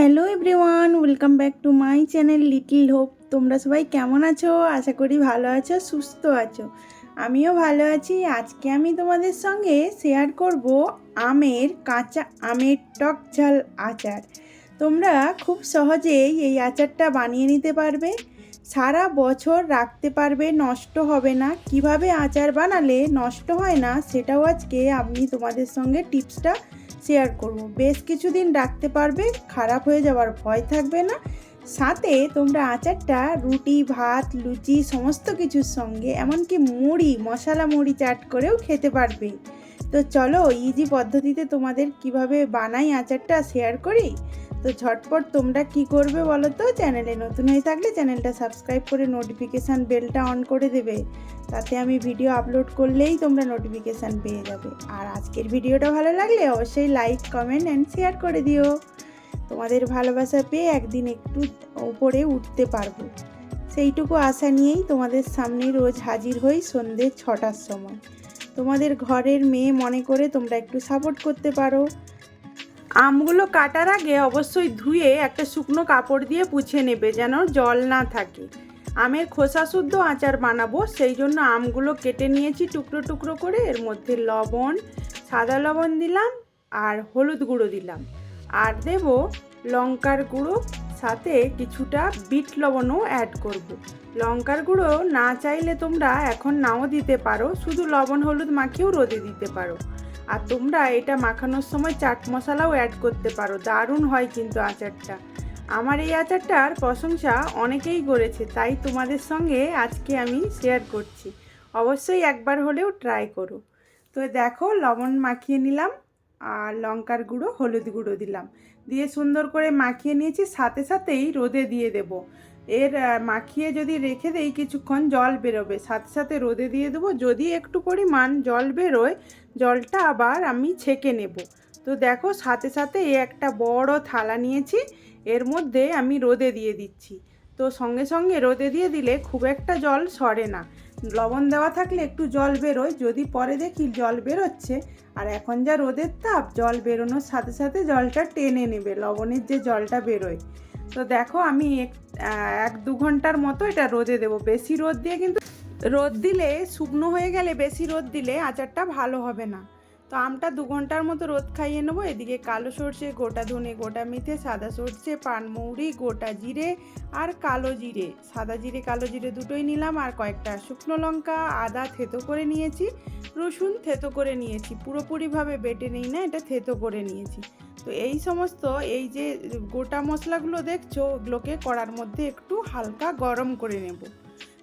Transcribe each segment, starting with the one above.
Hello everyone, welcome back to my channel little hope. তোমরা সবাই কেমন আছো? আশা করি ভালো আছো, সুস্থ আছো। আমিও ভালো আছি। আজকে আমি তোমাদের সঙ্গে শেয়ার করব আমের কাঁচা আমের টক ঝাল আচার। তোমরা খুব সহজেই এই আচারটা বানিয়ে নিতে পারবে। সারা বছর রাখতে পারবে, নষ্ট হবে না। কীভাবে আচার বানালে নষ্ট হয় না, সেটাও আজকে আমি তোমাদের সঙ্গে টিপসটা শেয়ার করব। বেশ কিছুদিন রাখতে পারবে খারাপ হয়ে যাওয়ার ভয় থাকবে না। সাথে তোমরা আচারটা, রুটি, ভাত, লুচি, সমস্ত কিছুর সঙ্গে, এমনকি মুড়ি, মশলা মুড়ি চাট করেও খেতে পারবে। তো চলো ইজি পদ্ধতিতে তোমাদের কীভাবে বানাই আচারটা শেয়ার করি। তো ঝটপট তোমরা কি করবে বলো তো? চ্যানেলে নতুন হয়ে থাকলে চ্যানেলটা সাবস্ক্রাইব করে নোটিফিকেশান বেলটা অন করে দেবে। তাতে আমি ভিডিও আপলোড করলেই তোমরা নোটিফিকেশান পেয়ে যাবে। আর আজকের ভিডিওটা ভালো লাগলে অবশ্যই লাইক কমেন্ট অ্যান্ড শেয়ার করে দিও। তোমাদের ভালোবাসা পেয়ে একদিন একটু উপরে উঠতে পারব। সেইটুকু আশা নিয়েই তোমাদের সামনে রোজ হাজির হই সন্ধ্যে ছটার সময়। তোমাদের ঘরের মেয়ে মনে করে তোমরা একটু সাপোর্ট করতে পারো। আমগুলো কাটার আগে অবশ্যই ধুয়ে একটা শুকনো কাপড় দিয়ে পুছে নেবে যেন জল না থাকে। আমের খোসা শুদ্ধ আচার বানাবো, সেই জন্য আমগুলো কেটে নিয়েছি টুকরো টুকরো করে। এর মধ্যে লবণ, সাদা লবণ দিলাম আর হলুদ গুঁড়ো দিলাম। আর দেব লঙ্কার গুঁড়ো, সাথে কিছুটা বিট লবণও অ্যাড করব। লঙ্কার গুঁড়ো না চাইলে তোমরা এখন নাও দিতে পারো, শুধু লবণ, হলুদ মাখিয়েও রোদে দিতে পারো। আর তোমরা এটা মাখানোর সময় চাট মশলাও অ্যাড করতে পারো, দারুণ হয় কিন্তু আচারটা। আমার এই আচারটার প্রশংসা অনেকেই করেছে, তাই তোমাদের সঙ্গে আজকে আমি শেয়ার করছি। অবশ্যই একবার হলেও ট্রাই করো। তো দেখো, লবণ মাখিয়ে নিলাম। আর লঙ্কার গুঁড়ো, হলুদ গুঁড়ো দিলাম। দিয়ে সুন্দর করে মাখিয়ে নিয়েছি, সাথে সাথেই রোদে দিয়ে দেব। এর মাখিয়ে যদি রেখে দেই কিছুক্ষণ, জল বেরোবে। সাথে সাথে রোদে দিয়ে দেবো। যদি একটু পরিমাণ জল বেরোয়, জলটা আবার আমি ছেঁকে নেব। তো দেখো, সাথে সাথে এই একটা বড় থালা নিয়েছি, এর মধ্যে আমি রোদে দিয়ে দিচ্ছি। তো সঙ্গে সঙ্গে রোদে দিয়ে দিলে খুব একটা জল সরে না। লবণ দেওয়া থাকলে একটু জল বেরোয়, যদি পরে দেখি জল বেরোচ্ছে, আর এখন যা রোদের তাপ, জল বেরোনোর সাথে সাথে জলটা টেনে নেবে, লবণের যে জলটা বেরোয়। তো দেখো আমি এক এক দু ঘণ্টার মতো এটা রোদে দেবো। বেশি রোদ দিয়ে কিন্তু, রোদ দিলে, শুকনো হয়ে গেলে বেশি রোদ দিলে আচারটা ভালো হবে না। তো আমটা দু ঘণ্টার মতো রোদ খাইয়ে নেব। এদিকে কালো সর্ষে, গোটা ধনে, গোটা মেথে, সাদা সর্ষে পানমৌরি গোটা জিরে আর কালো জিরে। সাদা জিরে, কালো জিরে দুটোই নিলাম আর কয়েকটা শুকনো লঙ্কা, আদা থেতো করে নিয়েছি। রসুন থেতো করে নিয়েছি। পুরোপুরিভাবে বেটে নেই না, এটা থেতো করে নিয়েছি। তো এই সমস্ত, এই যে গোটা মশলাগুলো দেখছ, ওগুলোকে কড়ার মধ্যে একটু হালকা গরম করে নেব।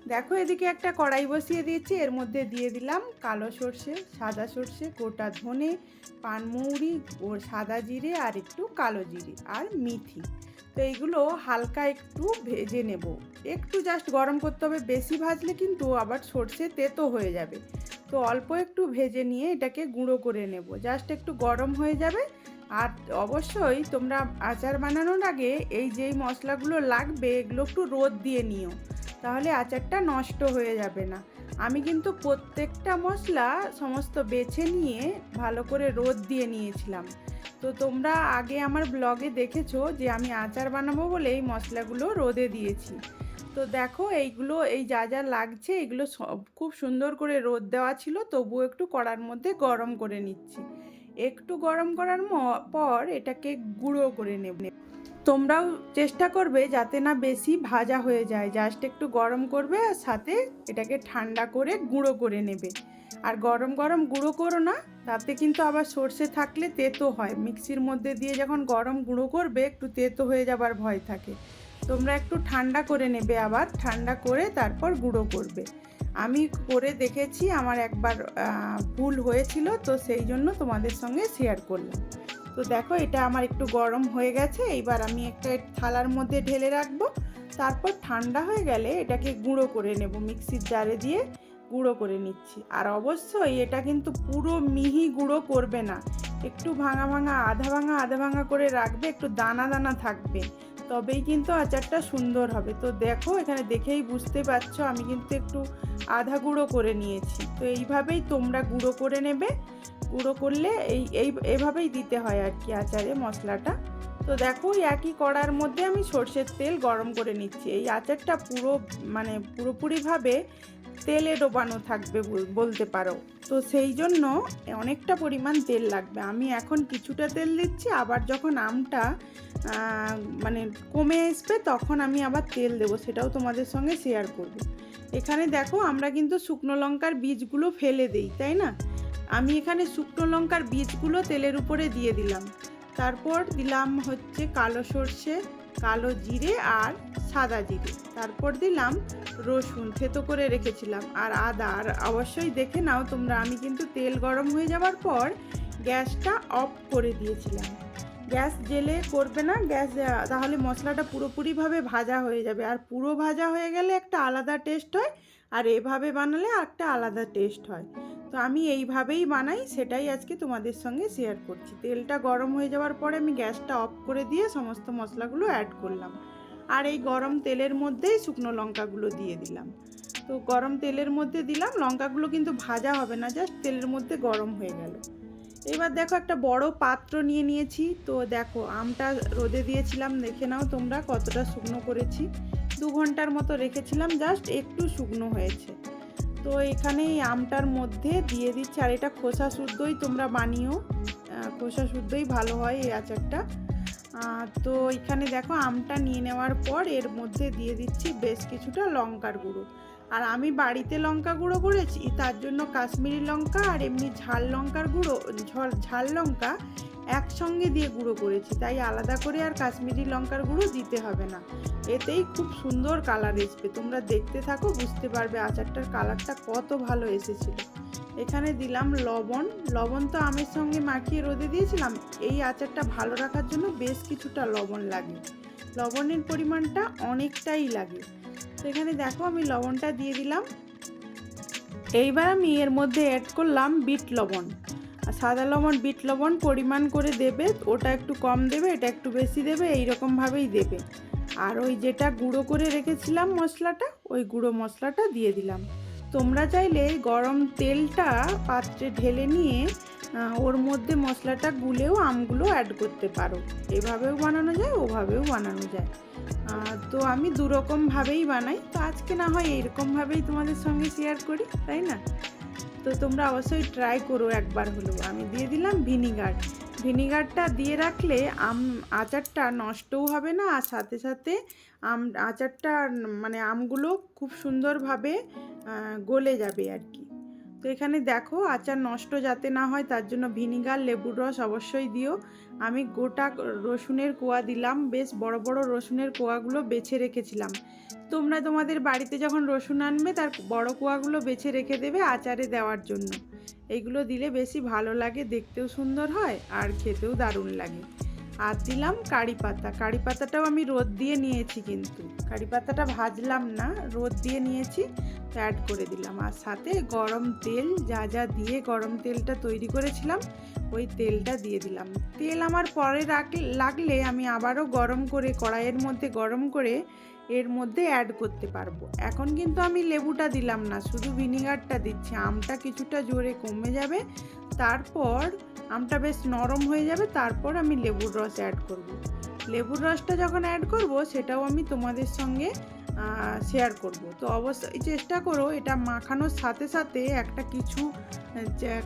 দেখো, এদিকে একটা কড়াই বসিয়ে দিয়েছি। এর মধ্যে দিয়ে দিলাম কালো সর্ষে, সাদা সর্ষে, গোটা ধনে পানমৌরি ও সাদা জিরে আর একটু কালো জিরে আর মিথি। তো এইগুলো হালকা একটু ভেজে নেব। একটু জাস্ট গরম করতে হবে, বেশি ভাজলে কিন্তু আবার সর্ষে তেতো হয়ে যাবে। তো অল্প একটু ভেজে নিয়ে এটাকে গুঁড়ো করে নেব। জাস্ট একটু গরম হয়ে যাবে। আর অবশ্যই তোমরা আচার বানানোর আগে এই যেই মশলাগুলো লাগবে, এগুলো একটু রোদ দিয়ে নিও। তাহলে আচারটা নষ্ট হয়ে যাবে না। আমি কিন্তু প্রত্যেকটা মশলা সমস্ত বেছে নিয়ে ভালো করে রোদ দিয়ে নিয়েছিলাম। তো তোমরা আগে আমার ব্লগে দেখেছ যে আমি আচার বানাবো বলে এই মশলাগুলো রোদে দিয়েছি। তো দেখো এইগুলো, এই যা যা লাগছে এগুলো সব খুব সুন্দর করে রোদ দেওয়া ছিল, তবুও একটু কড়ার মধ্যে গরম করে নিচ্ছি। একটু গরম করার পর এটাকে গুঁড়ো করে নেব। তোমরাও চেষ্টা করবে যাতে না বেশি ভাজা হয়ে যায়। জাস্ট একটু গরম করবে আর সাথে এটাকে ঠান্ডা করে গুঁড়ো করে নেবে। আর গরম গরম গুঁড়ো করো না, তাতে কিন্তু আবার সর্ষে থাকলে তেতো হয়। মিক্সির মধ্যে দিয়ে যখন গরম গুঁড়ো করবে, একটু তেতো হয়ে যাবার ভয় থাকে। তোমরা একটু ঠান্ডা করে নেবে আবার, ঠান্ডা করে তারপর গুঁড়ো করবে। আমি করে দেখেছি, আমার একবার ভুল হয়েছিল, তো সেই জন্য তোমাদের সঙ্গে শেয়ার করলাম। তো দেখো, এটা আমার একটু গরম হয়ে গেছে। এইবার আমি একটা থালার মধ্যে ঢেলে রাখব। তারপর ঠান্ডা হয়ে গেলে এটাকে গুঁড়ো করে নেব, মিক্সির জারে দিয়ে গুঁড়ো করে নিচ্ছি। আর অবশ্যই এটা কিন্তু পুরো মিহি গুঁড়ো করবে না। একটু ভাঙা ভাঙা, আধা ভাঙা আধা ভাঙা করে রাখবে, একটু দানা দানা থাকবে। তবেই কিন্তু আচারটা সুন্দর হবে। তো দেখো, এখানে দেখেই বুঝতে পারছ, আমি কিন্তু একটু আধা গুঁড়ো করে নিয়েছি। তো এইভাবেই তোমরা গুঁড়ো করে নেবে। গুঁড়ো করলে এই এই, এভাবেই দিতে হয় আর কি আচারে মশলাটা। তো দেখো একই কড়ার মধ্যে আমি সর্ষের তেল গরম করে নিচ্ছি। এই আচারটা পুরো মানে পুরোপুরিভাবে তেলে ডোবানো থাকবে বল- বলতে পারো। তো সেই জন্য অনেকটা পরিমাণ তেল লাগবে। আমি এখন কিছুটা তেল দিচ্ছি, আবার যখন আমটা মানে কমে আসবে তখন আমি আবার তেল দেবো, সেটাও তোমাদের সঙ্গে শেয়ার করব। এখানে দেখো, আমরা কিন্তু শুকনো লঙ্কার বীজগুলো ফেলে দিই, তাই না? আমি এখানে শুকনো লঙ্কার বীজগুলো তেলের উপরে দিয়ে দিলাম। তারপর দিলাম হচ্ছে কালো সর্ষে, কালো জিরে আর সাদা জিরে। তারপর দিলাম রসুন থেতো করে রেখেছিলাম। আর আদা, আর অবশ্যই দেখে নাও তোমরা, আমি কিন্তু তেল গরম হয়ে যাওয়ার পর গ্যাসটা অফ করে দিয়েছিলাম। গ্যাস জেলে করবে না, গ্যাস তাহলে মশলাটা পুরোপুরিভাবে ভাজা হয়ে যাবে। আর পুরো ভাজা হয়ে গেলে একটা আলাদা টেস্ট হয়, আর এভাবে বানালে একটা আলাদা টেস্ট হয়। তো আমি এইভাবেই বানাই, সেটাই আজকে তোমাদের সঙ্গে শেয়ার করছি। তেলটা গরম হয়ে যাওয়ার পরে আমি গ্যাসটা অফ করে দিয়ে সমস্ত মশলাগুলো অ্যাড করলাম। আর এই গরম তেলের মধ্যেই শুকনো লঙ্কাগুলো দিয়ে দিলাম। তো গরম তেলের মধ্যে দিলাম, লঙ্কাগুলো কিন্তু ভাজা হবে না, জাস্ট তেলের মধ্যে গরম হয়ে গেল। এবার দেখো একটা বড় পাত্র নিয়ে নিয়েছি। তো দেখো, আমটা রোদে দিয়েছিলাম, দেখে নাও তোমরা কতটা শুকনো করেছি। দু ঘণ্টার মতো রেখেছিলাম, জাস্ট একটু শুকনো হয়েছে। তো এখানে এই আমটার মধ্যে দিয়ে দিচ্ছি, আর এটা খোসা শুদ্ধই তোমরা বানিও। খোসা শুদ্ধই ভালো হয় এই আচারটা। তো এখানে দেখো আমটা নিয়ে নেওয়ার পর এর মধ্যে দিয়ে দিচ্ছি বেশ কিছুটা লঙ্কার গুঁড়ো। আর আমি বাড়িতে লঙ্কা গুঁড়ো করেছি, তার জন্য কাশ্মীরি লঙ্কা আর এমনি ঝাল লঙ্কার গুঁড়ো, ঝল- ঝাল লঙ্কা একসঙ্গে দিয়ে গুঁড়ো করেছি। তাই আলাদা করে আর কাশ্মীরি লঙ্কার গুঁড়ো দিতে হবে না। এতেই খুব সুন্দর কালার এসবে। তোমরা দেখতে থাকো, বুঝতে পারবে আচারটার কালারটা কত ভালো এসেছিল। এখানে দিলাম লবণ। লবণ তো আমের সঙ্গে মাখিয়ে রোদে দিয়েছিলাম। এই আচারটা ভালো রাখার জন্য বেশ কিছুটা লবণ লাগে। লবণের পরিমাণটা অনেকটাই লাগে। তো এখানে দেখো আমি লবণটা দিয়ে দিলাম। এইবার আমি এর মধ্যে অ্যাড করলাম বিট লবণ। আর সাদা লবণ, বিট লবণ পরিমাণ করে দেবে। ওটা একটু কম দেবে, এটা একটু বেশি দেবে এই রকমভাবেই দেবে। আর ওই যেটা গুঁড়ো করে রেখেছিলাম মশলাটা, ওই গুঁড়ো মশলাটা দিয়ে দিলাম। তোমরা চাইলে গরম তেলটা পাত্রে ঢেলে নিয়ে ওর মধ্যে মশলাটা গুলেও আমগুলো অ্যাড করতে পারো। এভাবেও বানানো যায়, ওভাবেও বানানো যায়। তো আমি দুরকমভাবেই বানাই। তো আজকে না হয় এরকমভাবেই তোমাদের সঙ্গে শেয়ার করি, তাই না? তো তোমরা অবশ্যই ট্রাই করো একবার হলো আমি দিয়ে দিলাম ভিনিগার ভিনিগারটা দিয়ে রাখলে আম, আচারটা নষ্টও হবে না, আর সাথে সাথে আম, আচারটা মানে আমগুলো খুব সুন্দরভাবে গলে যাবে আর কি। তো এখানে দেখো আচার নষ্ট যাতে না হয় তার জন্য ভিনিগার, লেবুর রস অবশ্যই দিও। আমি গোটা রসুনের কোয়া দিলাম, বেশ বড় বড় রসুনের কোয়াগুলো বেছে রেখেছিলাম। তোমরা তোমাদের বাড়িতে যখন রসুন আনবে তার বড় কোয়াগুলো বেছে রেখে দেবে আচারে দেওয়ার জন্য। এইগুলো দিলে বেশি ভালো লাগে, দেখতেও সুন্দর হয় আর খেতেও দারুণ লাগে। আর দিলাম কারি পাতা। কারি পাতাটাও আমি রোদ দিয়ে নিয়েছি কিন্তু। কারি পাতাটা ভাজলাম না, রোদ দিয়ে নিয়েছি অ্যাড করে দিলাম। আর সাথে গরম তেল, যা যা দিয়ে গরম তেলটা তৈরি করেছিলাম ওই তেলটা দিয়ে দিলাম। তেল আমার পরে লাগলে আমি আবারও গরম করে, কড়াইয়ের মধ্যে গরম করে এর মধ্যে অ্যাড করতে পারব। এখন কিন্তু আমি লেবুটা দিলাম না, শুধু ভিনিগারটা দিচ্ছি। আমটা কিছুটা জোরে কমে যাবে, তারপর আমটা বেশ নরম হয়ে যাবে, তারপর আমি লেবুর রস অ্যাড করব। লেবুর রসটা যখন অ্যাড করব, সেটাও আমি তোমাদের সঙ্গে শেয়ার করব। তো অবশ্যই চেষ্টা করো, এটা মাখানোর সাথে সাথে একটা কিছু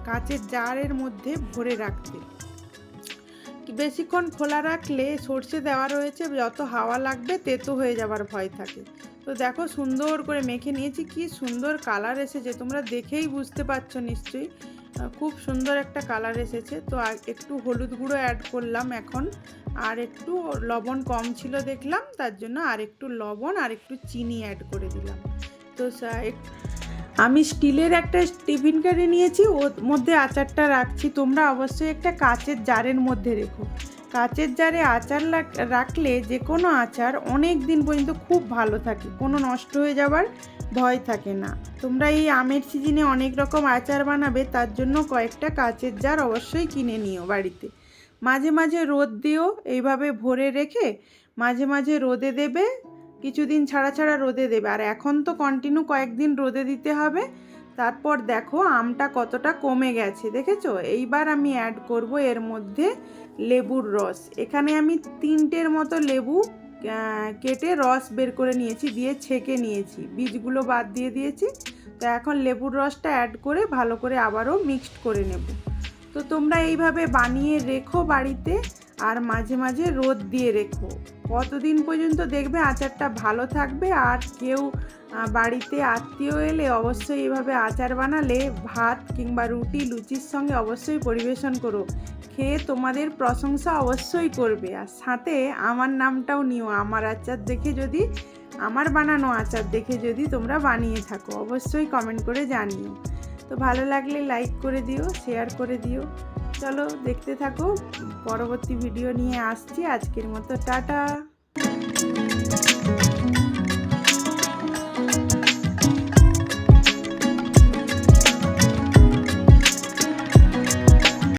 কাচের জারের মধ্যে ভরে রাখতে। বেশিক্ষণ খোলা রাখলে সর্ষে দেওয়া রয়েছে, যত হাওয়া লাগবে তেতো হয়ে যাবার ভয় থাকে। তো দেখো সুন্দর করে মেখে নিয়েছি, কি সুন্দর কালার এসেছে, তোমরা দেখেই বুঝতে পারছ নিশ্চয়ই। খুব সুন্দর একটা কালার এসেছে। তো একটু হলুদ গুঁড়ো অ্যাড করলাম এখন। আর একটু লবণ কম ছিল দেখলাম, তার জন্য আর একটু লবণ আর একটু চিনি অ্যাড করে দিলাম। তো আমি স্টিলের একটা টিফিন কারি নিয়েছি, ওর মধ্যে আচারটা রাখছি। তোমরা অবশ্যই একটা কাচের জারের মধ্যে রেখো। কাচের জারে আচার রাখলে যে কোনো আচার অনেক দিন পর্যন্ত খুব ভালো থাকে। কোনো নষ্ট হয়ে যাবার ভয় থাকে না। তোমরা এই আমের সিজনে অনেক রকম আচার বানাবে, তার জন্য কয়েকটা কাচের জার অবশ্যই কিনে নিও বাড়িতে। মাঝে মাঝে রোদ দিও, এইভাবে ভরে রেখে মাঝে মাঝে রোদে দেবে, কিছুদিন ছাড়া ছাড়া রোদে দেবে। আর এখন তো কন্টিনিউ কয়েকদিন রোদে দিতে হবে। তারপর দেখো আমটা কতটা কমে গেছে, দেখেছ? এইবার আমি অ্যাড করব এর মধ্যে লেবুর রস। এখানে আমি তিনটের মতো লেবু কেটে রস বের করে নিয়েছি, দিয়ে ছেঁকে নিয়েছি। বীজগুলো বাদ দিয়ে দিয়েছি। তো এখন লেবুর রসটা অ্যাড করে ভালো করে আবারও মিক্সড করে নেব। তো তোমরা এইভাবে বানিয়ে রেখো বাড়িতে। আর মাঝে মাঝে রোদ দিয়ে রেখো। কতদিন পর্যন্ত দেখবে আচারটা ভালো থাকবে আর কেউ বাড়িতে আত্মীয় এলে অবশ্যই এভাবে আচার বানালে ভাত কিংবা রুটি, লুচির সঙ্গে অবশ্যই পরিবেশন করো। খেয়ে তোমাদের প্রশংসা অবশ্যই করবে। আর সাথে আমার নামটাও নিও, আমার আচার দেখে যদি, আমার বানানো আচার দেখে যদি তোমরা বানিয়ে থাকো, অবশ্যই কমেন্ট করে জানিও। তো ভালো লাগলে লাইক করে দিও শেয়ার করে দিও। চলো দেখতে থাকো। পরবর্তী ভিডিও নিয়ে আসছি। আজকের মতো টাটা।